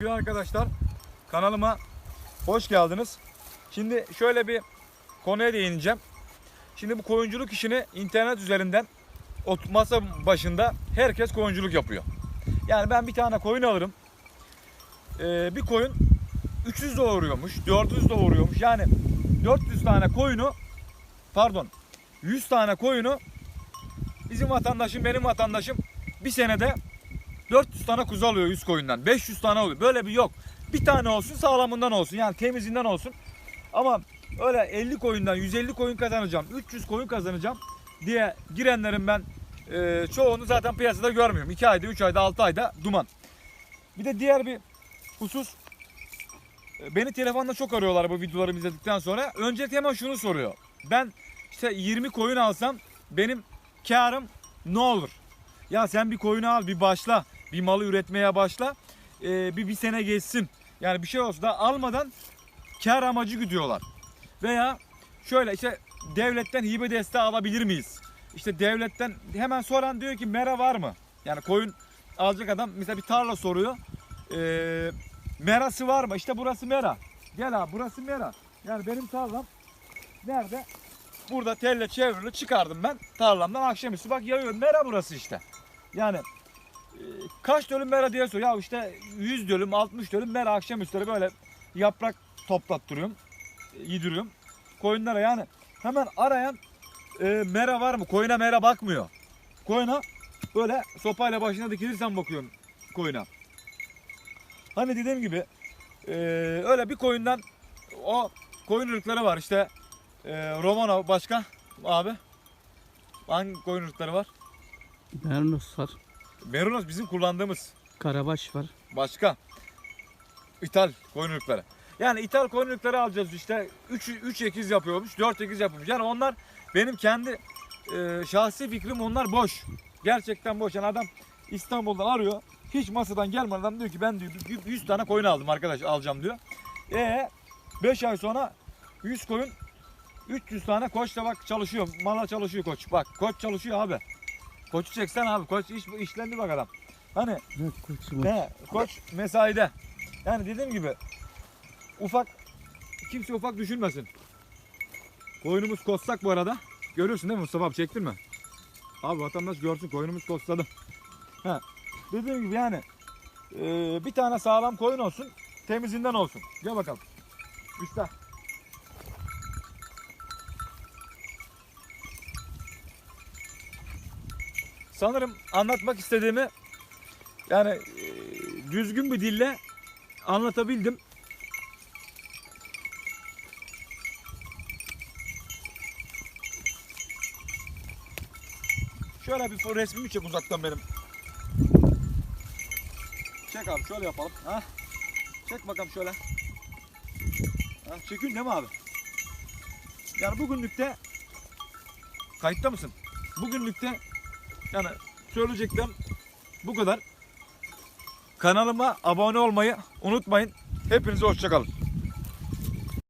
Sevgili arkadaşlar kanalıma hoş geldiniz. Şimdi şöyle bir konuya değineceğim. Şimdi bu koyunculuk işini internet üzerinden masa başında herkes koyunculuk yapıyor. Yani ben bir tane koyun alırım. Ee, bir koyun 300 doğuruyormuş, 400 doğuruyormuş. Yani 400 tane koyunu pardon 100 tane koyunu bizim vatandaşım benim vatandaşım bir senede 400 tane kuzu alıyor 100 koyundan. 500 tane oluyor. Böyle bir yok. Bir tane olsun sağlamından olsun. Yani temizinden olsun. Ama öyle 50 koyundan 150 koyun kazanacağım. 300 koyun kazanacağım diye girenlerin ben e, çoğunu zaten piyasada görmüyorum. 2 ayda, 3 ayda, 6 ayda duman. Bir de diğer bir husus e, beni telefonda çok arıyorlar bu videolarımı izledikten sonra. Öncelikle hemen şunu soruyor. Ben işte 20 koyun alsam benim karım ne olur? Ya sen bir koyunu al bir başla. Bir malı üretmeye başla. Ee, bir, bir sene geçsin. Yani bir şey olsa da almadan kar amacı güdüyorlar. Veya şöyle işte devletten hibe desteği alabilir miyiz? İşte devletten hemen soran diyor ki mera var mı? Yani koyun alacak adam mesela bir tarla soruyor. Ee, merası var mı? İşte burası mera. Gel abi burası mera. Yani benim tarlam nerede? Burada telle çevrili çıkardım ben tarlamdan akşamüstü bak yağıyor. Mera burası işte. Yani e, kaç dönüm mera diye soruyor. Ya işte 100 dönüm 60 dönüm mera akşamüstü böyle yaprak toplattırıyorum. e, Yediriyorum. Koyunlara yani hemen arayan e, mera var mı? Koyuna mera bakmıyor. Koyuna böyle sopayla başına dikilirsen bakıyorum koyuna. Hani dediğim gibi e, öyle bir koyundan o koyun ırkları var işte e, Romano başka abi hangi koyun ırkları var? Mernos var. Merinos bizim kullandığımız Karabaş var. başka İthal koyun ırkları. Yani ithal koyun ırkları alacağız işte 3 3 ekiz yapıyormuş, 4 ekiz yapıyormuş. Yani onlar benim kendi e, şahsi fikrim onlar boş. Gerçekten boş. Yani adam İstanbul'dan arıyor. Hiç masadan gelmeden adam diyor ki ben diyor 100 tane koyun aldım arkadaş alacağım diyor. E 5 ay sonra 100 koyun 300 tane koç da bak çalışıyor. Mala çalışıyor koç. Bak koç çalışıyor abi. Koçu çeksen abi. Koç iş, işlendi bak adam. Hani Evet koçum. ne? Koç mesaide. Yani dediğim gibi ufak kimse ufak düşünmesin. Koyunumuz kostak bu arada. Görüyorsun değil mi Mustafa abi çektin mi? Abi vatandaş görsün koyunumuz kosladı. Ha. Dediğim gibi yani eee, bir tane sağlam koyun olsun temizinden olsun. Gel bakalım. Üstte. Sanırım anlatmak istediğimi yani e, düzgün bir dille anlatabildim. Şöyle bir resmimi çek uzaktan benim. Çek abi şöyle yapalım. Ha? Çek bakalım şöyle. Ha, çekin değil mi abi? Yani bugünlükte kayıtta mısın? Bugünlükte yani söyleyeceklerim bu kadar. Kanalıma abone olmayı unutmayın. Hepinize hoşçakalın.